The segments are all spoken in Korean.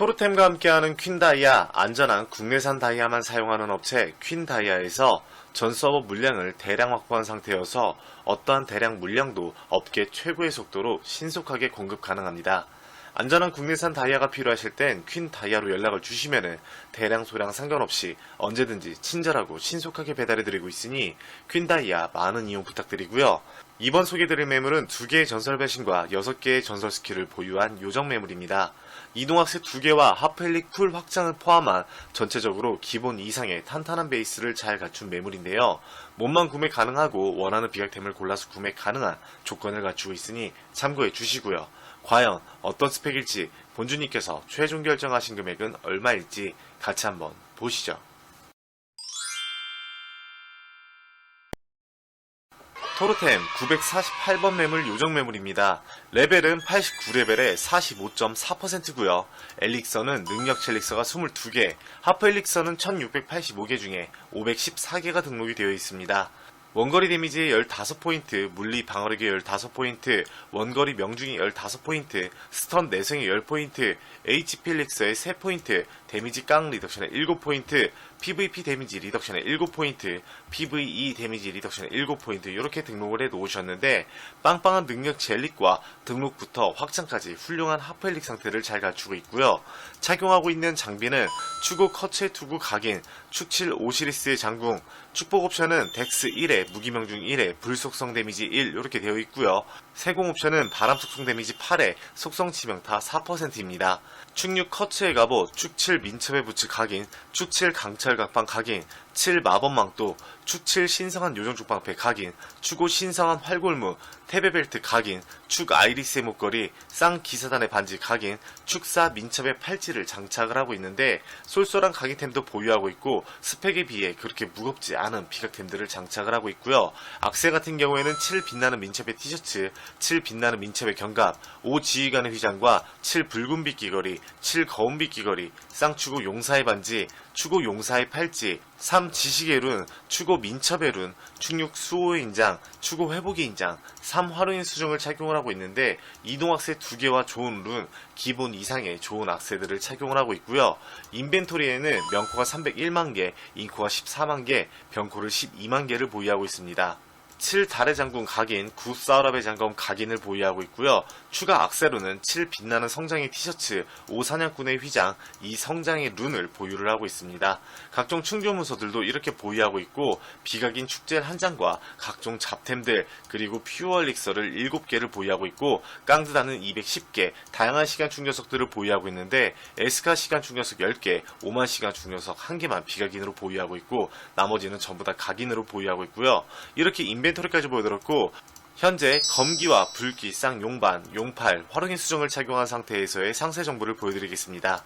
토르템과 함께하는 퀸다이아, 안전한 국내산 다이아만 사용하는 업체 퀸다이아에서 전 서버 물량을 대량 확보한 상태여서 어떠한 대량 물량도 업계 최고의 속도로 신속하게 공급 가능합니다. 안전한 국내산 다이아가 필요하실 땐 퀸 다이아로 연락을 주시면 대량 소량 상관없이 언제든지 친절하고 신속하게 배달해드리고 있으니 퀸 다이아 많은 이용 부탁드리고요. 이번 소개드릴 매물은 2개의 전설 배신과 6개의 전설 스킬을 보유한 요정 매물입니다. 이동학세 2개와 하펠릭 풀 확장을 포함한 전체적으로 기본 이상의 탄탄한 베이스를 잘 갖춘 매물인데요. 몸만 구매 가능하고 원하는 비약템을 골라서 구매 가능한 조건을 갖추고 있으니 참고해 주시고요. 과연 어떤 스펙일지 본주님께서 최종 결정하신 금액은 얼마일지 같이 한번 보시죠. 토르템 948번 매물 요정 매물입니다. 레벨은 89레벨에 45.4%고요. 엘릭서는 능력 첼릭서가 22개, 하프 엘릭서는 1685개 중에 514개가 등록이 되어 있습니다. 원거리 데미지의 15포인트, 물리 방어력의 15포인트, 원거리 명중의 15포인트, 스턴 내성의 10포인트, HP 릭서의 3포인트, 데미지 깡 리덕션의 7포인트, PVP 데미지 리덕션의 7포인트, PVE 데미지 리덕션의 7포인트 이렇게 등록을 해 놓으셨는데 빵빵한 능력 젤릭과 등록부터 확장까지 훌륭한 하프엘릭 상태를 잘 갖추고 있고요. 착용하고 있는 장비는 추구 커츠의 투구 각인, 축칠 오시리스의 장궁, 축복 옵션은 덱스 1에 무기명 중 1에 불속성 데미지 1 이렇게 되어 있고요. 세공 옵션은 바람 속성 데미지 8에 속성 치명타 4%입니다. 축육 커츠의 갑옷, 축칠 민첩의 부츠 각인, 축칠 강철 각방 각인, 7 마법망도, 축칠 신성한 요정족 방패 각인, 추고 신성한 활골무, 테베벨트 각인, 축 아이리스의 목걸이, 쌍 기사단의 반지 각인, 축사 민첩의 팔찌를 장착을 하고 있는데 쏠쏠한 각인템도 보유하고 있고 스펙에 비해 그렇게 무겁지 않은 비각템들을 장착을 하고 있고요. 악세 같은 경우에는 7 빛나는 민첩의 티셔츠, 7 빛나는 민첩의 견갑, 5 지휘관의 휘장과 7 붉은빛 귀걸이, 7 거운빛 귀걸이, 쌍추고 용사의 반지, 추고 용사의 팔찌, 3 지식의 룬, 추고 민첩의 룬, 충육 수호의 인장, 추고 회복의 인장, 3 화로인 수정을 착용을 하고 있는데 이동 악세 2개와 좋은 룬, 기본 이상의 좋은 악세들을 착용을 하고 있고요. 인벤토리에는 명코가 301만 개, 인코가 14만 개, 병코를 12만 개를 보유하고 있습니다. 7 달의 장군 각인, 9 사우랍의 장검 각인을 보유하고 있고요. 추가 악세로는 7 빛나는 성장의 티셔츠, 5 사냥꾼의 휘장, 2 성장의 룬을 보유를 하고 있습니다. 각종 충전 문서들도 이렇게 보유하고 있고 비각인 축젤 한 장과 각종 잡템들 그리고 퓨어 릭서를 7개를 보유하고 있고 깡드다는 210개, 다양한 시간 충전석들을 보유하고 있는데 에스카 시간 충전석 10개, 5만 시간 충전석 1개만 비각인으로 보유하고 있고 나머지는 전부 다 각인으로 보유하고 있고요. 이렇게 인벤 토리까지 보여드렸고 현재 검기와 불기, 쌍용반, 용팔, 활용인 수정을 착용한 상태에서의 상세 정보를 보여드리겠습니다.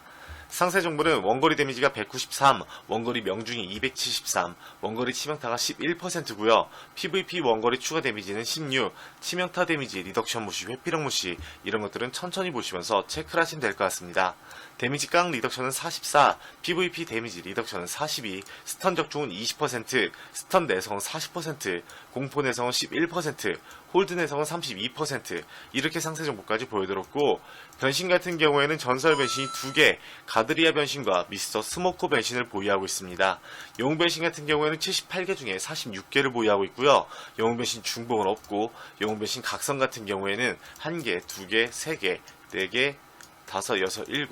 상세 정보는 원거리 데미지가 193, 원거리 명중이 273, 원거리 치명타가 11%고요. PVP 원거리 추가 데미지는 16, 치명타 데미지, 리덕션 무시, 회피력 무시 이런 것들은 천천히 보시면서 체크를 하시면 될 것 같습니다. 데미지 깡 리덕션은 44, PVP 데미지 리덕션은 42, 스턴 적중은 20%, 스턴 내성은 40%, 공포 내성은 11%, 홀드 내성은 32% 이렇게 상세 정보까지 보여드렸고 변신 같은 경우에는 전설 변신이 2개, 가드리아 변신과 미스터 스모코 변신을 보유하고 있습니다. 영웅 변신 같은 경우에는 78개 중에 46개를 보유하고 있고요. 영웅 변신 중복은 없고 영웅 변신 각성 같은 경우에는 1개, 2개, 3개, 4개, 5, 6, 7,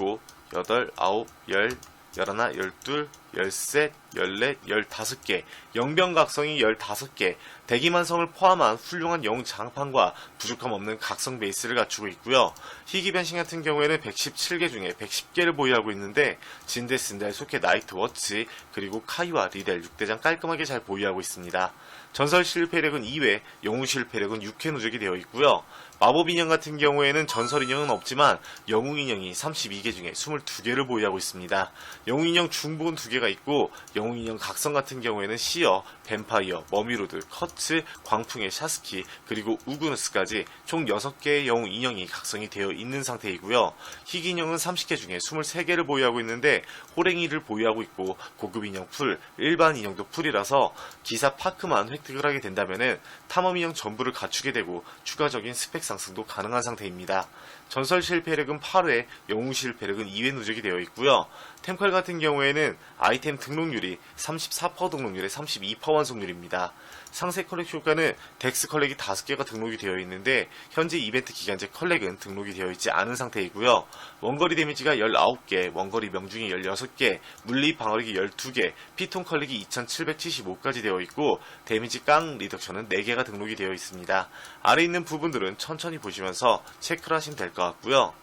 8, 9, 10, 11, 12, 13, 14, 15개, 영병각성이 15개, 대기만성을 포함한 훌륭한 영 장판과 부족함 없는 각성 베이스를 갖추고 있고요. 희귀 변신 같은 경우에는 117개 중에 110개를 보유하고 있는데 진데 신델, 소케 나이트 워치, 그리고 카이와 리델 6대장 깔끔하게 잘 보유하고 있습니다. 전설 실패력은 2회, 영웅 실패력은 6회 누적이 되어 있고요. 마법 인형 같은 경우에는 전설 인형은 없지만 영웅 인형이 32개 중에 22개를 보유하고 있습니다. 영웅 인형 중복은 2개가 있고 영웅 인형 각성 같은 경우에는 시어, 뱀파이어, 머미로드, 커츠, 광풍의 샤스키, 그리고 우그누스까지 총 6개의 영웅 인형이 각성이 되어 있는 상태이고요. 희귀 인형은 30개 중에 23개를 보유하고 있는데 호랭이를 보유하고 있고 고급 인형 풀, 일반 인형도 풀이라서 기사 파크만 획득을 하게 된다면은 탐험 인형 전부를 갖추게 되고 추가적인 스펙 상승도 가능한 상태입니다. 전설 실패력은 8회, 영웅 실패력은 2회 누적이 되어 있고요. 템컬 같은 경우에는 아 이템 등록률이 34% 등록률에 32% 완성률입니다. 상세 컬렉 효과는 덱스 컬렉이 5개가 등록이 되어 있는데 현재 이벤트 기간제 컬렉은 등록이 되어 있지 않은 상태이고요. 원거리 데미지가 19개, 원거리 명중이 16개, 물리 방어력이 12개, 피통 컬렉이 2775까지 되어 있고 데미지 깡 리덕션은 4개가 등록이 되어 있습니다. 아래 있는 부분들은 천천히 보시면서 체크를 하시면 될 것 같고요.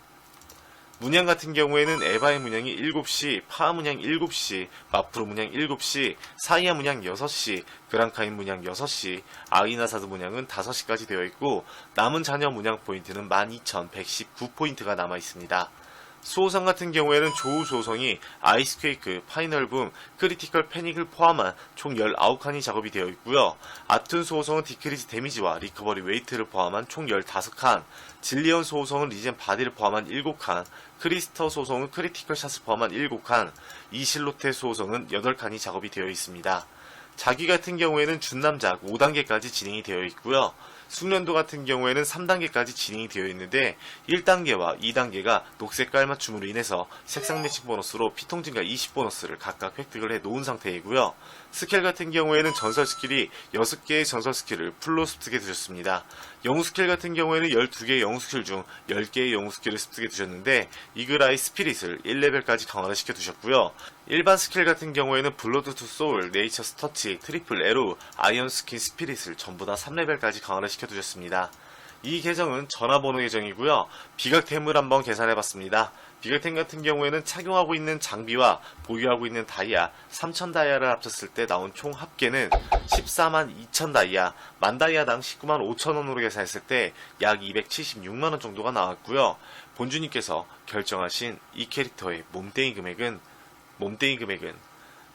문양 같은 경우에는 에바의 문양이 7시, 파하 문양 7시, 마프로 문양 7시, 사이아 문양 6시, 그랑카인 문양 6시, 아이나사드 문양은 5시까지 되어 있고 남은 자녀 문양 포인트는 12,119포인트가 남아 있습니다. 수호성 같은 경우에는 조우 수호성이 아이스퀘이크, 파이널붐, 크리티컬 패닉을 포함한 총 19칸이 작업이 되어 있고요. 아툰 수호성은 디크리즈 데미지와 리커버리 웨이트를 포함한 총 15칸, 질리언 수호성은 리젠 바디를 포함한 7칸, 크리스터 수호성은 크리티컬 샷을 포함한 7칸, 이실로테 수호성은 8칸이 작업이 되어 있습니다. 자기 같은 경우에는 준남작 5단계까지 진행이 되어 있고요. 숙련도 같은 경우에는 3단계까지 진행이 되어 있는데 1단계와 2단계가 녹색 깔맞춤으로 인해서 색상 매칭 보너스로 피통 증가 20 보너스를 각각 획득을 해 놓은 상태이고요. 스킬 같은 경우에는 전설 스킬이 6개의 전설 스킬을 풀로 습득해 두셨습니다. 영웅 스킬 같은 경우에는 12개의 영웅 스킬 중 10개의 영웅 스킬을 습득해 두셨는데 이그라이 스피릿을 1레벨까지 강화를 시켜 두셨고요. 일반 스킬 같은 경우에는 블러드 투 소울, 네이처 스 터치, 트리플 에로, 아이언 스킨 스피릿을 전부 다 3레벨까지 강화를 시켜 두셨습니다. 이 계정은 전화번호 계정이고요. 비각템을 한번 계산해봤습니다. 비각템 같은 경우에는 착용하고 있는 장비와 보유하고 있는 다이아 3000 다이아를 합쳤을 때 나온 총 합계는 14만 2000 다이아, 만 다이아당 19만 5천 원으로 계산했을 때 약 276만 원 정도가 나왔고요. 본주님께서 결정하신 이 캐릭터의 몸땡이 금액은 몸땡이 금액은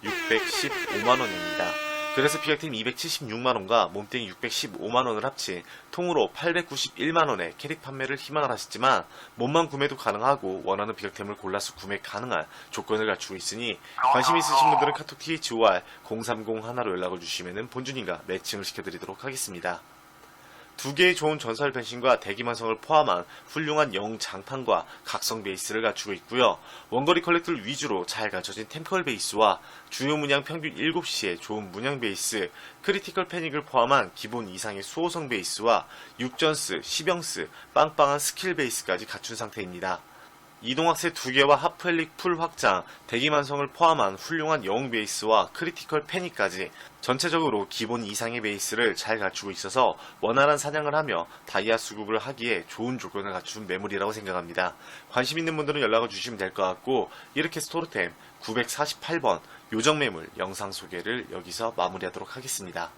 615만 원입니다. 그래서 비각팀 276만원과 몸땡이 615만원을 합친 통으로 891만원의 캐릭 판매를 희망을 하셨지만 몸만 구매도 가능하고 원하는 비각템을 골라서 구매 가능한 조건을 갖추고 있으니 관심 있으신 분들은 카톡 THOR 030 하나로 연락을 주시면 본주님과 매칭을 시켜드리도록 하겠습니다. 두 개의 좋은 전설 변신과 대기만성을 포함한 훌륭한 영 장판과 각성 베이스를 갖추고 있고요. 원거리 컬렉터를 위주로 잘 갖춰진 템컬 베이스와 주요 문양 평균 7시의 좋은 문양 베이스, 크리티컬 패닉을 포함한 기본 이상의 수호성 베이스와 6전스, 10영스, 빵빵한 스킬 베이스까지 갖춘 상태입니다. 이동학세 두 개와 하프헬릭 풀 확장, 대기만성을 포함한 훌륭한 영웅 베이스와 크리티컬 패닉까지 전체적으로 기본 이상의 베이스를 잘 갖추고 있어서 원활한 사냥을 하며 다이아 수급을 하기에 좋은 조건을 갖춘 매물이라고 생각합니다. 관심 있는 분들은 연락을 주시면 될 것 같고 이렇게 스토르템 948번 요정 매물 영상 소개를 여기서 마무리하도록 하겠습니다.